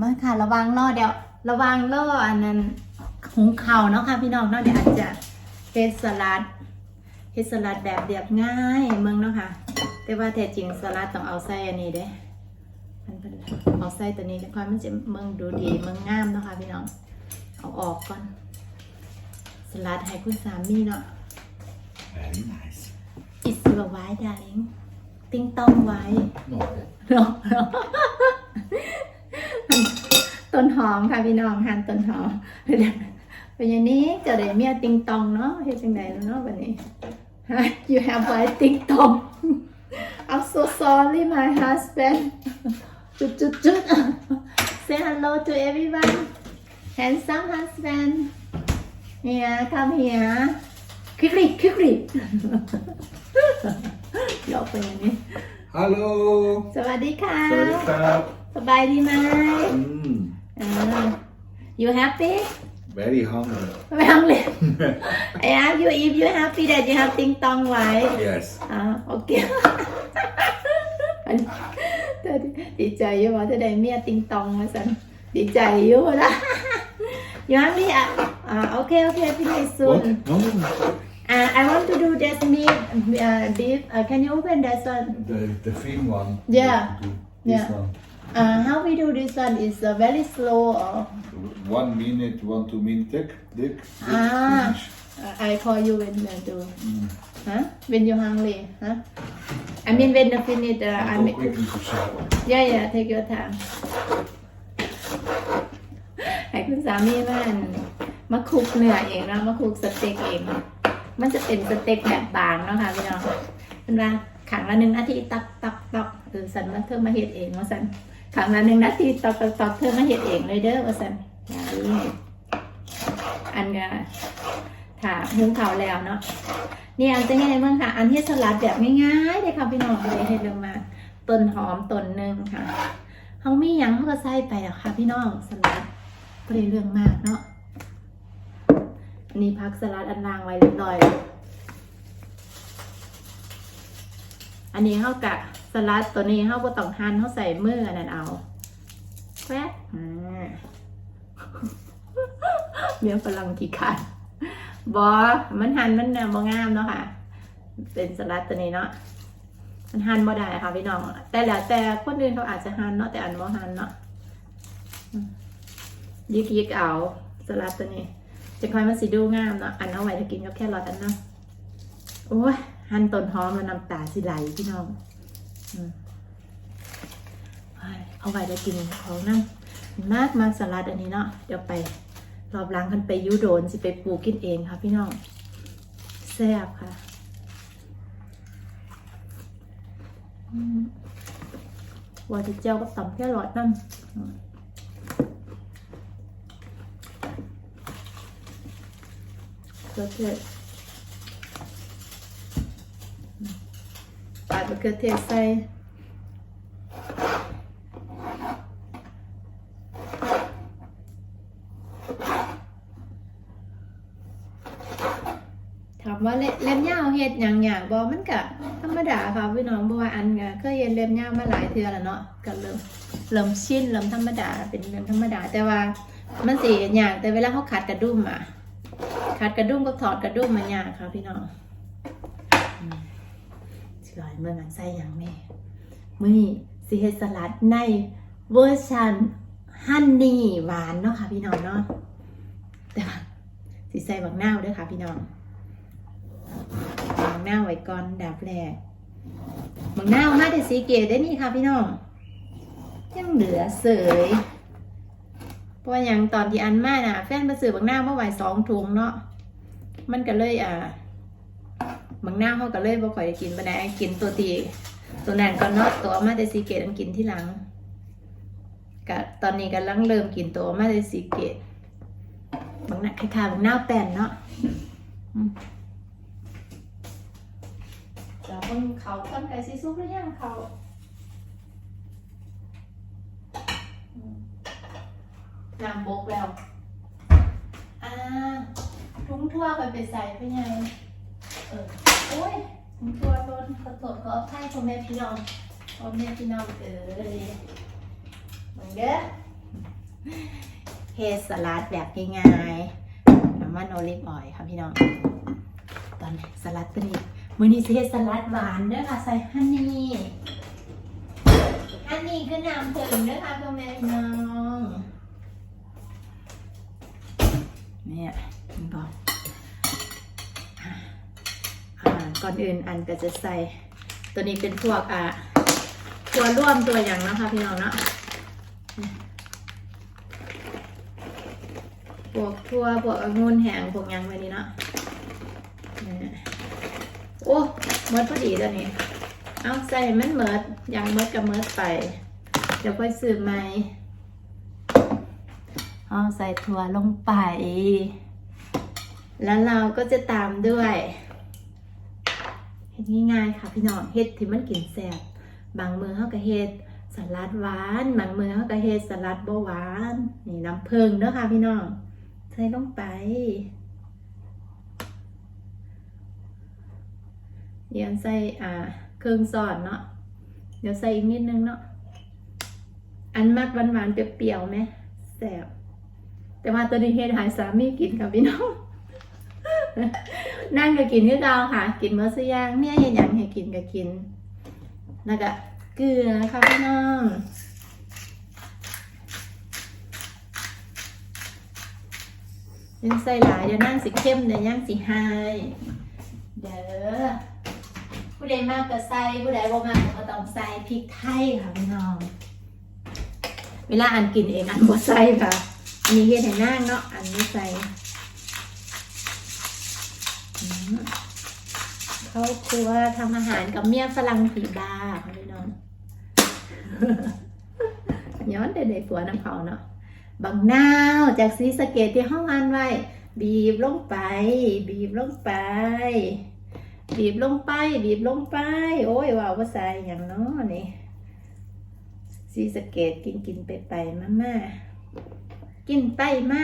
มาค่ะระวังล่อเดี๋ยว ระวังล่ออันนั้นหุงข้าวเนาะค่ะพี่น้องเนาะเดี๋ยวอาจจะเฮ็ดสลัดเฮ็ดสลัดแบบเรียบง่ายเมืองเนาะค่ะ แต่ว่าแท้จริงสลัดต้องเอาไส้อันนี้เด้มันเป็นเอาไส้ตัวนี้ค่อยมันจะเมืองดูดีเมืองงามเนาะค่ะพี่น้องเอาออกก่อน สลัดให้คุณสามีเนาะ Very nice. It's your white darling ติ้งต้องไว้ No. เนาะเนาะ ต้นหอมค่ะพี่น้องหั่นต้นหอมเป็นอย่างนี้จะได้เมียติงตองเนาะเฮ็ดจังไดเนาะวันนี้ you have white ติงตอง I'm so sorry my husband จุดจุดจุด say hello to everyone handsome husband here come here quickly quickly หยอกไปอย่างนี้ Hallo. สวัสดีค่ะ Sorry, Crab. สบายดีไหม Mm, อ่า you happy very hungry. ไม่ต้องเลย I ask you if you happy that you have ติงตองไว้ Yes. อ่าโอเค เธอดีใจอยู่ว่าเธอได้เมียติงตองมาสันดีใจอยู่นะ you happy อ่ะอ่าโอเคโอเคพี่นิสุน What? No, no, no. Uh, I want to do this meat uh, beef. Uh, can you open that one? The, the thin one. Yeah. Do This Yeah. one. Uh, how we do this one is uh, very slow. Or, One minute, one, two minute. Dick, dick. dick, Ah. finish. uh, I call you when uh, do. Mm. Huh? When you're hungry. Huh? I mean when the finish. Uh, I Go make. quickly to shower. Yeah, yeah. Take your time. ให้คุณสามีมันมาคลุกเนื้อเองเนาะมาคลุกสเต็กเอง มันจะเป็นสเต็กแบบบางเนาะค่ะพี่น้องเป็นว่าขังละหนึ่งนาทีตักตักตักเออสันมาเธอมาเห็ดเองว่าสัน ขังละหนึ่งนาทีตักตักตักเธอมาเห็ดเองเลยเด้อว่าสันอันนี้อันก็ถ้าหุงเขาแล้วเนาะนี่อันจะไงบ้างค่ะ อันที่สลัดแบบง่ายๆเลยค่ะพี่น้องเลยเห็ดลงมาต้นหอมต้นหนึ่งค่ะเขามียังเขาก็ใส่ไปอะค่ะ พี่น้องสลัดก็เลยเรื่องมากเนาะอันนี้พักสลัดอันลางไว้เรียบร้อย อันนี้เขากะ สลัดตัวนี้เขาก็ต้องหั่นเขาใส่มืออันนั้นเอาแป๊บอ่าเมียฝรั่งขี้ขาดบอมันหั่นมันน่ะบ่งามเนาะค่ะ เป็นสลัดตัวนี้เนาะมันหั่นบ่ได้ค่ะพี่น้อง แต่แล้วแต่คนอื่นเขาอาจจะหั่นเนาะแต่อันบ่หั่นเนาะอืมยิกยิกเอาสลัดตัวนี้จะค่อยมันสิดูงามเนาะอันเอาไว้ถ้ากินกับแค่รอทอันเนาะโอ้ยหั่นต้นหอมแล้วน้ำตาสิไหลพี่น้องอืม เอาไว้ได้กินของนั่งมากมากสลัดอันนี้เนาะเดี๋ยวไปรอบล้างกันไปยูโดนสิไปปลูกกินเองค่ะพี่น้องแซ่บค่ะว่าจะเจ้ากับตำแค่หลอดนั่นอืมเกลือเทศ ปา ดมะเขือเทศใส่ถามว่าเล็เล็บยาวเฮ็ดหยังอย่างบ่มันก็ธรรมดาค่ะพี่น้องเพราะว่าอันก็เคยเฮ็ดเล็บยาวมาหลายเทื่อแล้วเนาะก็เริ่มเริ่มชินเริ่มธรรมดาเป็นเรื่อธรรมดา แต่ว่ามันสิยากแต่เวลาเขาขัดกระดุมอะขัดกระดุมกับถอดกระดุมมันยากค่ะพี่น้อง ลอยเมื่องันใส่อย่างแม่มื้อนี้สิเฮสลัดในเวอร์ชันฮันนี่หวานเนาะค่ะพี่น้องเนาะแต่ว่าสิใส่บักน้าวด้วยค่ะพี่น้องบักน้าวไว้ก่อนดับแรกบักน้าวมาแต่สีเกตได้นี่ค่ะพี่น้องยังเหลือเสยเพราะอย่างตอนที่อันมาน่ะ แฟนมาซื้อบักน้าวมาไว้สองถุงเนาะมันก็เลยอ่า บางหน้าเขาก็เลยบ่ค่อยได้กินปานใดกินตัวตีตัวนั้นก็เนาะตัวมาแต่สีเกตอันกินที่หลังก็ตอนนี้กำลังเริ่มกินตัวมาแต่สีเกตบางหน้าคล้ายๆบางหน้าแป้นเนาะอืมจะเบิ่งเขาคนไก่ซีซุปหรือยังเขาน้ำบกแล้ว อ่าทุ่งทั่วไปไปใส่ไปไง โอ้ยผมตัวโดนขอโทษขออภัยพ่อแม่พี่น้องพ่อแม่พี่น้องเออเหมือนเด้อเฮสลัดแบบง่ายๆน้ำมันโอลิฟออยล์ค่ะพี่น้อง ตอนนี้สลัดตัวนี้มือนี้สิเฮสลัดหวานเด้อค่ะ ใส่ฮันนี่ฮันนี่คือน้ำผึ้งเด้อค่ะพ่อแม่พี่น้อง เนี่ยบอกอ่า ก่อนอื่นอันก็จะใส่ ตัวนี้เป็นพวกอ่าตัวร่วมตัวอย่างนะคะพี่น้องเนาะพวกทั่วพวกองุ่นแห้งพวกยังไว้นี่เนาะโอ้เมิดพอดีตัวนี้ เอาใส่ให้มันเมิดยังเมิดกับเมิดไป เดี๋ยวค่อยซื้อใหม่เอาใส่ถั่วลงไป แล้วเราก็จะตามด้วย เฮ็ดง่ายๆค่ะพี่น้องเฮ็ดที่มันกินแซ่บบางมือเขาก็เฮ็ดสลัดหวานบางมือเขาก็เฮ็ดสลัดบ่หวานนี่น้ำผึ้งเด้อค่ะพี่น้องใส่ลงไปเดี๋ยวใส่อ่าเครื่องซอนเนาะเดี๋ยวใส่อีกนิดนึงเนาะอันมักหวานๆเปรี้ยวๆไหมแซ่บแต่ว่าตัวนี้เฮ็ดใหายสามีกินค่ะพี่น้อง นั่งก็กินคือเก่าค่ะ กินเมื่อสย่างเมียเห็นอย่างให้กินก็กินแล้วก็เกลือค่ะพี่น้องยังใส่หลายเดี๋ยวนั่งสิเข้มเดี๋ยวย่างสิไฮเด้อผู้ใดมากก็ใส่ผู้ใดบ่มากก็ต้องใส่พริกไทยค่ะพี่น้อง เวลาอันกินเองอันบ่ใส่ค่ะ อันนี้เฮ็ดให้นั่งเนาะอันนี้ใส่ เขาครัวทำอาหารกับเมียฝรั่งผีบ้าค่ะพี่น้องย้อนแต่ในผัวน้ำเขาเนาะบางนาวจากสีสเกตที่ห้องอันไว้ บีบลงไป บีบลงไป บีบลงไป บีบลงไป โอ้ยว้าวว่าใสอย่างน้อนี่สีสเกตกินกินไปไปมามากินไปมา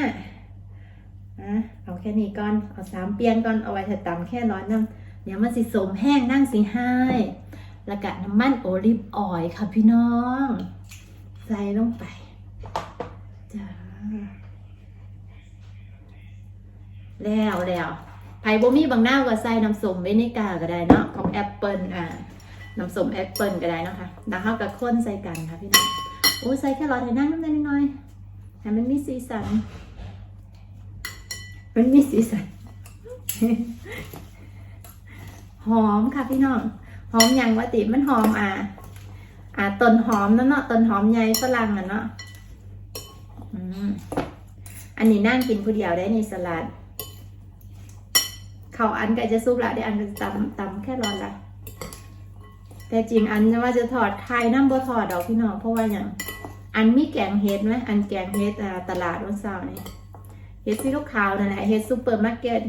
อะเอาแค่นี้ก่อน เอาสามเปียงก่อน เอาไว้ถ้าตำแค่ร้อนน้ำเดี๋ยวมันสิสมแห้งนั่งสิให้แล้วก็น้ำมันโอลิฟออยล์ค่ะพี่น้อง ใส่ลงไปจ้าแล้วแล้วไผ่บ่มีบางหน้าก็ใส่น้ำส้มเวนิกาก็ได้เนาะของแอปเปิลอ่าน้ำส้มแอปเปิลก็ได้นะคะแล้วเขากับข้นใส่กันค่ะพี่น้องโอ้ใส่แค่รอทให้นั่งน้ำได้น้อยให้มันมีสีสัน มันมีสีสันหอมค่ะพี่น้องหอมอย่างวะติมันหอมอ่าอ่าต้นหอมนั่นเนาะต้นหอมใหญ่ฝรั่งอะเนาะอันนี้นั่งกินผู้เดียวได้ในสลัดเขาอันก็จะซุปละได้อันก็จะตำตำแค่ร้อนละแต่จริงอันจะว่าจะถอดไข่น้ำบ่ถอดดอกพี่น้องเพราะว่าอย่างอันมีแกงเฮ็ดไหมอันแกงเฮ็ดตลาดวันเสาร์นี่ ฮ็ดสีขาวๆนั่นแหละเฮ็ดซูเปอร์มาร์เก็ต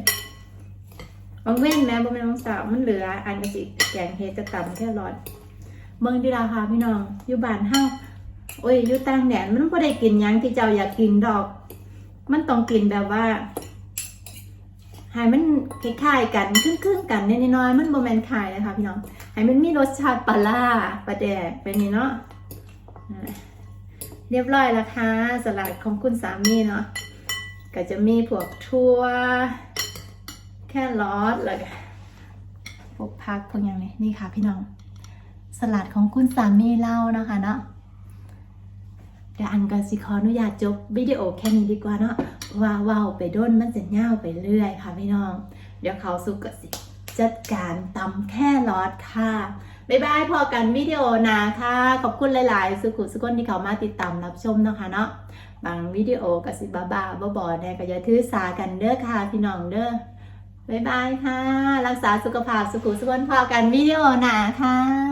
บางเว้นแม่บ่แม่นวันเสาร์มันเหลือ อันก็สิแกงเฮ็ดจะต่ำแค่รอนเบิ่งดีราคาพี่น้อง อยู่บ้านเฮาโอ้ยอยู่ต่างแดนมันก็ได้กินหยังที่เจ้าอยากกินดอก มันต้องกินแบบว่าให้มันคล้ายๆกันครึ่งๆกันนิดน้อยๆมันโมเมนคายนะคะพี่น้องให้มันมีรสชาติปลาล่าปลาแดกเป็นนี่เนาะเรียบร้อยแล้วค่ะสลัดของคุณสามีเนาะ ก็จะมีพวกทั่ว แค่รอสแล้วก็พวกพักพวกอย่างนี้นี่ค่ะพี่น้อง สลัดของคุณสามีเล่านะคะเนาะเดี๋ยวอันก็สิขออนุญาตจบวิดีโอแค่นี้ดีกว่าเนาะว่าว้าวไปด้นมันจะเง่าไปเรื่อยค่ะพี่น้อง เดี๋ยวเขาสุกกสิจัดการตำแค่รอดค่ะบ๊ายบายพอกันวิดีโอนาค่ะ ขอบคุณหลาย ๆ สุขุสุกคนที่เขามาติดตามรับชมนะคะเนาะ บางวิดีโอกสิบาบาๆบอๆแน่ก็อย่าถือสากันเด้อค่ะพี่น้องเด้อบ๊ายบายค่ะ รักษาสุขภาพสุขุสุขคนพอกันวิดีโอหนาค่ะ